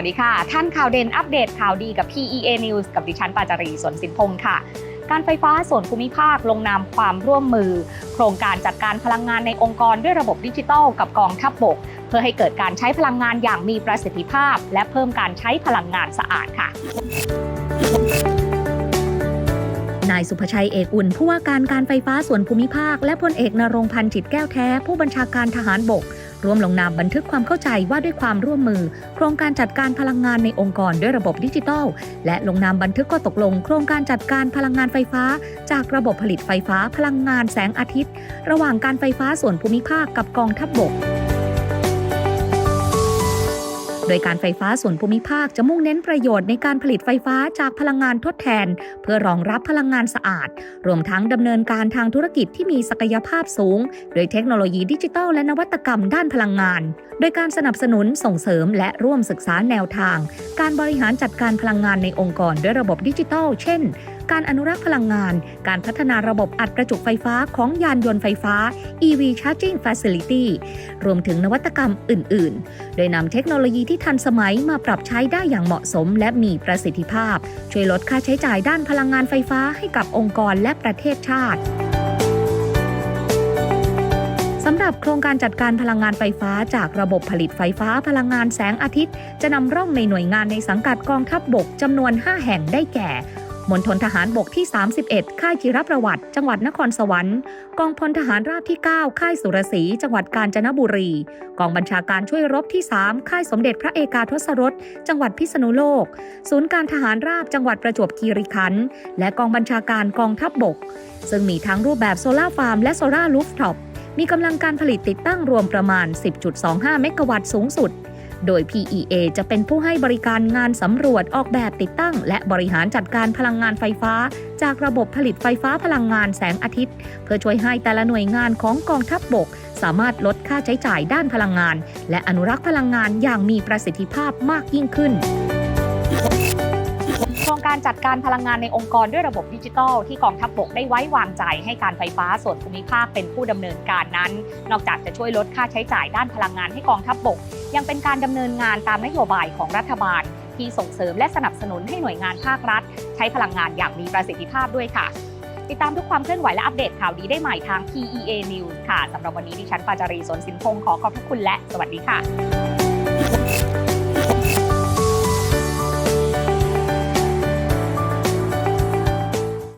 วัสดีค่ะ ท่านข่าวเด่นอัปเดตข่าวดีกับ PEA News กับดิฉันปาจารีสนสินพงศ์ค่ะ การไฟฟ้าส่วนภูมิภาคลงนามความร่วมมือ โครงการจัดการพลังงานในองค์กรด้วยระบบดิจิทัลกับกองทัพบบก เพื่อให้เกิดการใช้พลังงานอย่างมีประสิทธิภาพ และเพิ่มการใช้พลังงานสะอาดค่ะนายสุภชัยเอกอุ่นผู้ว่าการการไฟฟ้าส่วนภูมิภาค และพลเอกนรงพันธ์จิตแก้วแท้ ผู้บัญชาการทหารบก ร่วมลงนามบันทึกความเข้าใจว่าด้วยความร่วมมือ โครงการจัดการพลังงานในองค์กรด้วยระบบดิจิทัล และลงนามบันทึกข้อตกลง โครงการจัดการพลังงานไฟฟ้า จากระบบผลิตไฟฟ้าพลังงานแสงอาทิตย์ ระหว่างการไฟฟ้าส่วนภูมิภาคกับกองทัพบบก โดยการไฟฟ้าส่วนภูมิภาคจะมุ่งเน้นประโยชน์ในการผลิตไฟฟ้าจากพลังงานทดแทน เพื่อรองรับพลังงานสะอาด รวมทั้งดำเนินการทางธุรกิจที่มีศักยภาพสูง โดยเทคโนโลยีดิจิทัลและนวัตกรรมด้านพลังงาน โดยการสนับสนุนส่งเสริมและร่วมศึกษาแนวทาง การบริหารจัดการพลังงานในองค์กรด้วยระบบดิจิทัล เช่น การอนุรักษ์พลังงาน การพัฒนาระบบอัดประจุไฟฟ้าของยานยนต์ไฟฟ้า EV Charging Facility รวมถึงนวัตกรรมอื่น ๆ โดยนำเทคโนโลยีที่ทันสมัยมาปรับใช้ได้อย่างเหมาะสม และมีประสิทธิภาพ ช่วยลดค่าใช้จ่ายด้านพลังงานไฟฟ้าให้กับองค์กรและประเทศชาติสำหรับโครงการจัดการพลังงานไฟฟ้าจากระบบผลิตไฟฟ้าพลังงานแสงอาทิตย์ จะนำร่องในหน่วยงานในสังกัดกองทัพบบกจำนวน 5 แห่งได้แก่ มณฑลทหารบกที่ 31 ค่ายจิรประวัติ จังหวัดนครสวรรค์ กองพลทหารราบที่ 9 ค่ายสุรศรี จังหวัดกาญจนบุรี กองบัญชาการช่วยรบที่ 3 ค่ายสมเด็จพระเอกาทศรส จังหวัดพิษณุโลก ศูนย์การทหารราบจังหวัดประจวบคีรีขันธ์ และกองบัญชาการกองทัพบบก ซึ่งมีทั้งรูปแบบโซลาร์ฟาร์มและโซลาร์ลูฟท็อป มีกำลังการผลิตติดตั้งรวมประมาณ 10.25 เมกะวัตต์สูงสุด โดย PEA จะเป็นผู้ให้บริการงานสำรวจออกแบบติดตั้ง และบริหารจัดการพลังงานไฟฟ้า จากระบบผลิตไฟฟ้าพลังงานแสงอาทิตย์ เพื่อช่วยให้แต่ละหน่วยงานของกองทัพบบก สามารถลดค่าใช้จ่ายด้านพลังงาน และอนุรักษ์พลังงานอย่างมีประสิทธิภาพมากยิ่งขึ้นโครงการจัดการพลังงานในองค์กรด้วยระบบดิจิทัลที่กองทัพบบกได้ไว้วางใจให้การไฟฟ้าส่วนภูมิภาคเป็นผู้ดำเนินการนั้น นอกจากจะช่วยลดค่าใช้จ่ายด้านพลังงานให้กองทัพบบก ยังเป็นการดำเนินงานตามนโยบายของรัฐบาล ที่ส่งเสริมและสนับสนุนให้หน่วยงานภาครัฐ ใช้พลังงานอย่างมีประสิทธิภาพด้วยค่ะ ติดตามทุกความเคลื่อนไหวและอัปเดตข่าวดีได้ใหม่ทาง PEA News ค่ะสำหรับวันนี้ดิฉันปาจารีสนสินพงศ์ขอขอบพระคุณและสวัสดีค่ะ